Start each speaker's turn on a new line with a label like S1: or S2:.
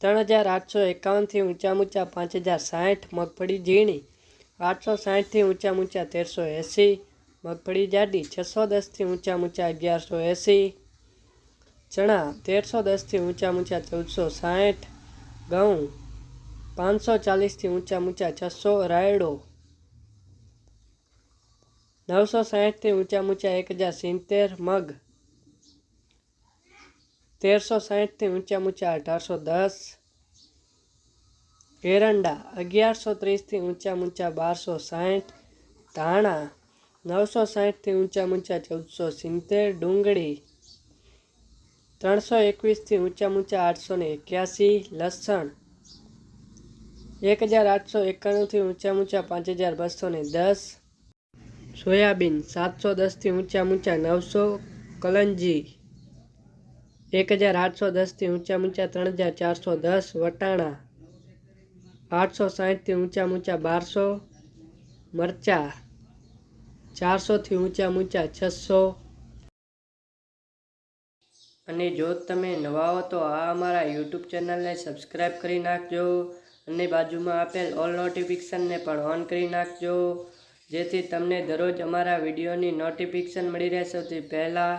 S1: ત્રણ હજાર આઠસો એકાવનથી ઊંચા ઊંચા પાંચ હજાર સાઠ, મગફળી ઝીણી આઠસો સાઠથી ઊંચા ઊંચા તેરસો એંસી, મગફળી જાડી છસો દસથી ઊંચા ઊંચા અગિયારસો એંસી, ચણા તેરસો દસથી ઊંચા ઊંચા ચૌદસો સાઠ, ઘઉં પાંચસો ચાલીસથી ઊંચા ઊંચા છસો, રાયડો નવસો સાઠથી ઊંચા ઊંચા એક હજાર સિત્તેર, મગ તેરસો સાઠથી ઊંચા ઊંચા અઢારસો દસ એરંડા અગિયારસો ત્રીસથી ઊંચા ઊંચા બારસો સાઠ ધાણા નવસો સાઠથી ઊંચા ઊંચા ચૌદસો સિત્તેર ડુંગળી ત્રણસો એકવીસથી ઊંચા ઊંચા આઠસો ને એક્યાસી લસણ એક હજાર આઠસો એકાણુંથી ઊંચા ઊંચા પાંચ હજાર બસો ને દસ સોયાબીન સાતસો દસથી ઊંચા ઊંચા નવસો કલંજી એક હજાર આઠસો દસથી ઊંચા ઊંચા ત્રણ હજાર ચારસો દસ, વટાણા આઠસો સાહીઠથી ઊંચા ઊંચા બારસો, મરચા ચારસોથી ઊંચા ઊંચા છસો. અને જો તમે નવા હો તો આ અમારા યુટ્યુબ ચેનલને સબસ્ક્રાઈબ કરી નાખજો અને બાજુમાં આપેલ ઓલ નોટિફિકેશનને પણ ઓન કરી નાખજો. જેથી તમને દરરોજ અમારા વિડીયોની નોટિફિકેશન મળી રહે સૌથી પહેલાં